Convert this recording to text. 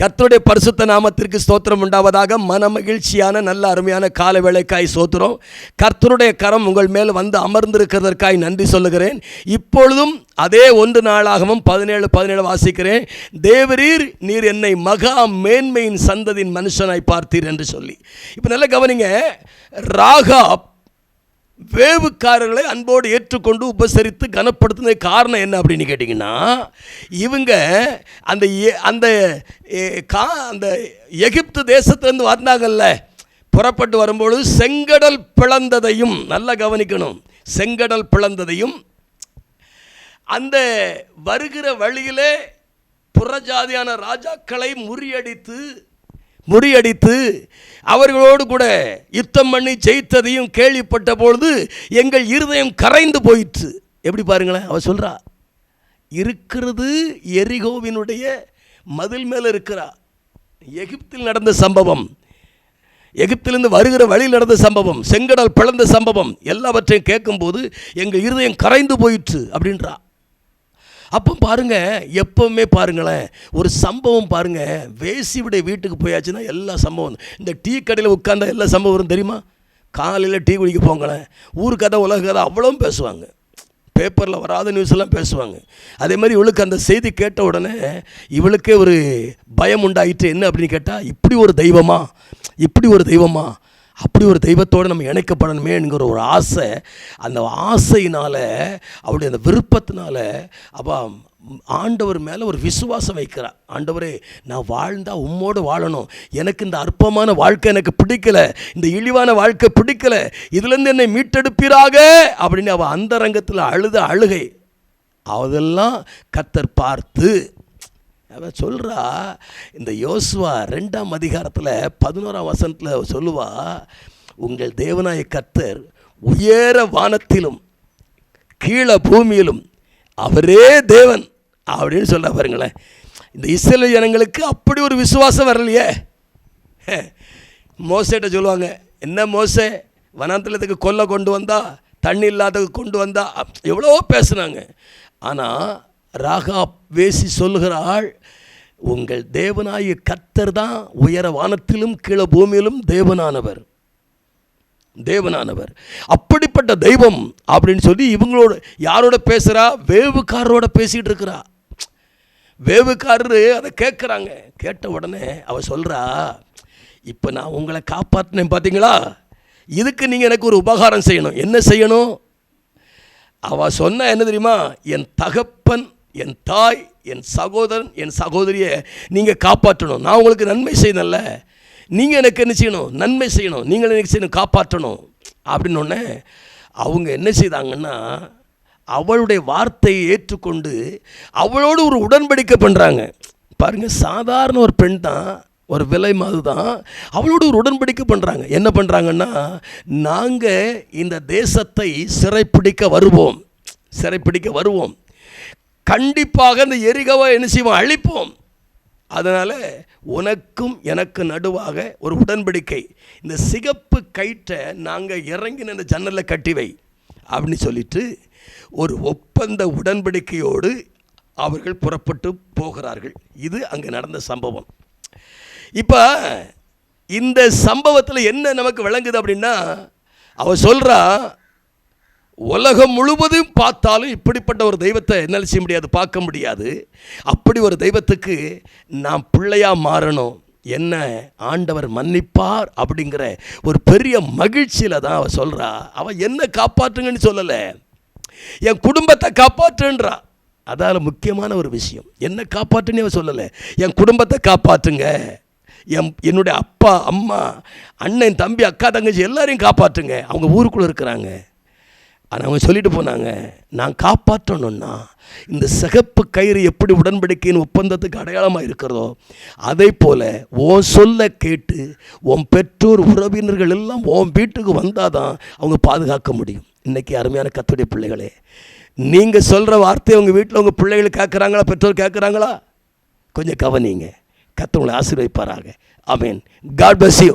கர்த்தருடைய பரிசுத்த நாமத்திற்கு ஸ்தோத்திரம் உண்டாவதாக மன மகிழ்ச்சியான நல்ல அருமையான கால வேலைக்காய் சோத்திரம் கர்த்தருடைய கரம் உங்கள் மேல் வந்து அமர்ந்திருக்கிறதற்காய் நன்றி சொல்லுகிறேன். இப்பொழுதும் அதே ஒன்று நாளாகவும் பதினேழு பதினேழு வாசிக்கிறேன். தேவரீர் நீர் என்னை மகா மேன்மையின் சந்ததியின் மனுஷனாய் பார்த்தீர் என்று சொல்லி. இப்போ நல்ல கவனிங்க ராகாப் வேவுக்காரர்களை அன்போடு ஏற்றுக்கொண்டு உபசரித்து கனப்படுத்தின காரணம் என்ன அப்படின்னு கேட்டிங்கன்னா இவங்க அந்த அந்த கா அந்த எகிப்து தேசத்துலேருந்து வந்தாங்கல்ல புறப்பட்டு வரும்பொழுது செங்கடல் பிளந்ததையும் நல்லா கவனிக்கணும். செங்கடல் பிளந்ததையும் அந்த வருகிற வழியிலே புறஜாதியான ராஜாக்களை முறியடித்து முறியடித்து அவர்களோடு கூட யுத்தம் பண்ணி ஜெயித்ததையும் கேள்விப்பட்ட பொழுது எங்கள் இருதயம் கரைந்து போயிற்று. எப்படி பாருங்களேன் அவ சொல்கிறா இருக்கிறது எரிகோவினுடைய மதில் மேலே இருக்கிறா. எகிப்தில் நடந்த சம்பவம் எகிப்திலிருந்து வருகிற வழியில் நடந்த சம்பவம் செங்கடல் பிளந்த சம்பவம் எல்லாவற்றையும் கேட்கும்போது எங்கள் இருதயம் கரைந்து போயிற்று அப்படின்றா. அப்போ பாருங்கள் எப்போவுமே பாருங்களேன் ஒரு சம்பவம் பாருங்கள் வேசியுடைய வீட்டுக்கு போயாச்சுன்னா எல்லா சம்பவம். இந்த டீ கடையில் உட்காந்தா எல்லா சம்பவம் வரும் தெரியுமா? காலையில் டீ குடிக்க போங்களேன். ஊர் கதை உலக கதை அவ்வளவும் பேசுவாங்க. பேப்பரில் வராத நியூஸ் எல்லாம் பேசுவாங்க. அதே மாதிரி இவளுக்கு அந்த செய்தி கேட்ட உடனே இவளுக்கே ஒரு பயம் உண்டாயிற்று. என்ன அப்படின்னு கேட்டால் இப்படி ஒரு தெய்வமா? இப்படி ஒரு தெய்வமா? அப்படி ஒரு தெய்வத்தோடு நம்ம இணைக்கப்படணுமேங்கிற ஒரு ஆசை. அந்த ஆசையினால் அவருடைய அந்த விருப்பத்தினால அப்போ ஆண்டவர் மேலே ஒரு விசுவாசம் வைக்கிறா. ஆண்டவரே நான் வாழ்ந்தால் உம்மோடு வாழணும். எனக்கு இந்த அற்பமான வாழ்க்கை எனக்கு பிடிக்கல. இந்த இழிவான வாழ்க்கை பிடிக்கல. இதுலேருந்து என்னை மீட்டெடுப்பீராக? அப்படின்னு அவள் அந்தரங்கத்தில் அழுத அழுகை. அதெல்லாம் கத்தர் பார்த்து அவன் சொல்கிறா இந்த யோசுவா ரெண்டாம் அதிகாரத்தில் பதினோராம் வசனத்தில் சொல்லுவா உங்கள் தேவநாய கர்த்தர் உயர வானத்திலும் கீழே பூமியிலும் அவரே தேவன். அப்படின்னு சொல்ல பாருங்களேன். இந்த இஸ்ரேல் ஜனங்களுக்கு அப்படி ஒரு விசுவாசம் வரலையே. மோசேட்ட சொல்லுவாங்க என்ன மோசே வனாந்தலத்துக்கு கொல்லை கொண்டு வந்தா தண்ணி இல்லாததுக்கு கொண்டு வந்தா? எவ்வளோ எவ்வளவோ பேசுனாங்க. ஆனால் ராகா வேசி சொல்லுகிறாள் உங்கள் தேவனாய கத்தர் தான் உயர வானத்திலும் கீழே பூமியிலும் தேவனானவர். தேவனானவர். அப்படிப்பட்ட தெய்வம் அப்படின்னு சொல்லி இவங்களோட யாரோட பேசுகிறா வேவுக்காரரோட பேசிகிட்டு இருக்கிறா. வேவுக்காரரு அதை கேட்குறாங்க கேட்ட உடனே அவள் சொல்கிறா இப்போ நான் உங்களை காப்பாற்றினேன் பார்த்தீங்களா இதுக்கு நீங்கள் எனக்கு ஒரு உபகாரம் செய்யணும். என்ன செய்யணும்? அவள் சொன்ன என்ன தெரியுமா? என் தகப்பன் என் தாய் என் சகோதரன் என் சகோதரியை நீங்கள் காப்பாற்றணும். நான் உங்களுக்கு நன்மை செய்யணும்ல. நீங்கள் எனக்கு என்ன செய்யணும்? நன்மை செய்யணும். நீங்கள் எனக்கு செய்யணும் காப்பாற்றணும். அப்படின்னொடனே அவங்க என்ன செய்தாங்கன்னா அவளுடைய வார்த்தையை ஏற்றுக்கொண்டு அவளோடு ஒரு உடன்படிக்கை பண்ணுறாங்க பாருங்கள் சாதாரண ஒரு பெண் தான் ஒரு விலை மாது தான் அவளோடு ஒரு உடன்படிக்கை பண்ணுறாங்க என்ன பண்ணுறாங்கன்னா நாங்கள் இந்த தேசத்தை சிறைப்பிடிக்க வருவோம். சிறைப்பிடிக்க வருவோம். கண்டிப்பாக இந்த எரிகவை என்ன செய்வோம்? அழிப்போம். அதனால் உனக்கும் எனக்கு நடுவாக ஒரு உடன்படிக்கை. இந்த சிகப்பு கயிற்றை நாங்கள் இறங்கின இந்த ஜன்னலில் கட்டி வை அப்படின்னு சொல்லிட்டு ஒரு ஒப்பந்த உடன்படிக்கையோடு அவர்கள் புறப்பட்டு போகிறார்கள். இது அங்கே நடந்த சம்பவம். இப்போ இந்த சம்பவத்தில் என்ன நமக்கு விளங்குது அப்படின்னா அவர் சொல்கிறா உலகம் முழுவதும் பார்த்தாலும் இப்படிப்பட்ட ஒரு தெய்வத்தை என்ன செய்ய முடியாது பார்க்க முடியாது. அப்படி ஒரு தெய்வத்துக்கு நாம் பிள்ளையாக மாறணும். என்ன ஆண்டவர் மன்னிப்பார் அப்படிங்கிற ஒரு பெரிய மகிழ்ச்சியில் தான் அவள் சொல்கிறா அவள் என்ன காப்பாற்றுங்கன்னு சொல்லலை. என் குடும்பத்தை காப்பாற்றுன்றா. அதால் முக்கியமான ஒரு விஷயம். என்ன காப்பாற்றுன்னு அவள் சொல்லலை. என் குடும்பத்தை காப்பாற்றுங்க. என் என்னுடைய அப்பா அம்மா அண்ணன் தம்பி அக்கா தங்கச்சி எல்லாரையும் காப்பாற்றுங்க. அவங்க ஊருக்குள்ளே இருக்கிறாங்க. ஆனால் அவங்க சொல்லிட்டு போனாங்க நான் காப்பாற்றணும்னா இந்த சிகப்பு கயிறு எப்படி உடன்படிக்கையின் ஒப்பந்தத்துக்கு அடையாளமாக இருக்கிறதோ அதே போல் உன் சொல்ல கேட்டு உன் பெற்றோர் உறவினர்கள் எல்லாம் உன் வீட்டுக்கு வந்தால் தான் அவங்க பாதுகாக்க முடியும். இன்றைக்கி அருமையான கத்துடைய பிள்ளைகளே நீங்கள் சொல்கிற வார்த்தையை உங்கள் வீட்டில் உங்கள் பிள்ளைகள் கேட்குறாங்களா பெற்றோர் கேட்குறாங்களா? கொஞ்சம் கவனிங்க கத்தவங்களை ஆசீர்வதிப்பாராக. மீன் காட் பஸ் யூ